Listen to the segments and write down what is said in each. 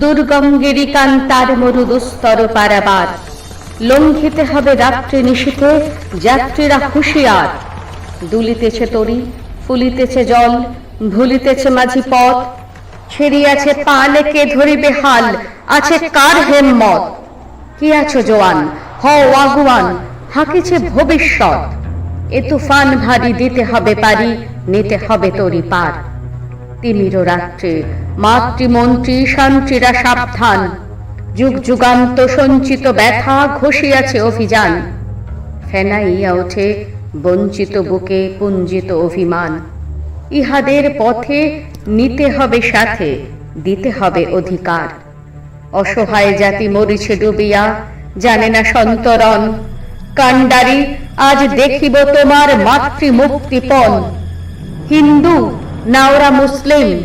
দুর্গম গিরিকান্তার মরু দুস্তর পারাবার। লঙ্ঘিতে হবে রাত্রি নিশীথে যাত্রীরা হুঁশিয়ার। দুলিতেছে তরি, ফুলিতেছে জল, ভুলিতেছে মাঝি পথ। ছেড়িয়াছে পালেকে ধরিবে হাল, আছে কার হেম্মত? কি আছো জোয়ান? হও আগুয়ান, হাকিছে ভবিষ্যৎ। এ তুফান ভারী দিতে হবে পারি, নিতে হবে তরি পার। তিমির রাত্রে মাতৃমন্ত্রী শান্তিরা সাবধান। যুগ যুগান্ত সঞ্চিত ব্যথা ঘষিয়াছে অভিযান। ফেনাইয়া ওঠে বঞ্চিত বুকে পুঞ্জিত অভিমান। ইহাদের পথে নিতে হবে সাথে, দিতে হবে অধিকার। অসহায় জাতি মরিছে ডুবিয়া জানে না সন্তরণ। কান্ডারি আজ দেখিব তোমার মাতৃ মুক্তিপণ হিন্দু নাওরা মুসলিম।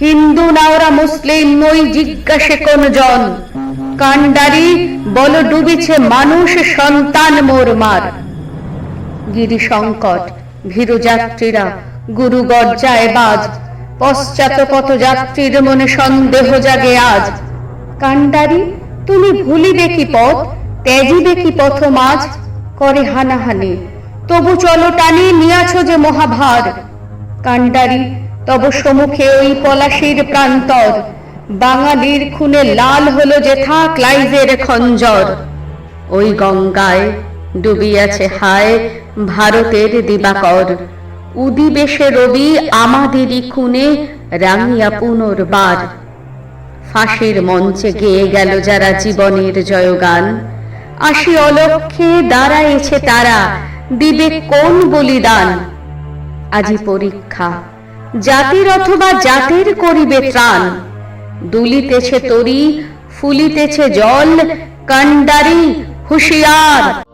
হিন্দু নাওরা মুসলিম ওই জিজ্ঞাসে কোন জন কান্ডারি বল ডুবিছে মানুষ সন্তান মোর মার। গিরি সংকট ভীরু যাত্রীরা গুরু গর্জায় বাজ। পশ্চাৎ পথ যাত্রীর মনে সন্দেহ জাগে আজ। কান্ডারি তুমি ভুলিবে কি পথ, ত্যাজিবে কি পথ মাঝ? করে হানাহানি। তবু চলো টানি নিয়াছ যে মহাভার। কান্ডারি তব সম্মুখে ওই পলাশির প্রান্তর। বাঙালির খুনে লাল হলো যেথা ক্লাইভের খঞ্জর। ওই গঙ্গায় ডুবিয়াছে হায় ভারতের দিবাকর। উদিবেশে রবি আমাদেরই খুনে রাঙিয়া পুনর্বার। ফাঁসির মঞ্চে গেয়ে গেল যারা জীবনের জয়গান। আসি অলক্ষে দাঁড়াইছে তারা, দিবে কোন বলিদান? আজি পরীক্ষা। জাতির অথবা জাতির করিবে ত্রাণ। দুলিতেছে তরি ফুলিতেছে জল কান্ডারি হুঁশিয়ার।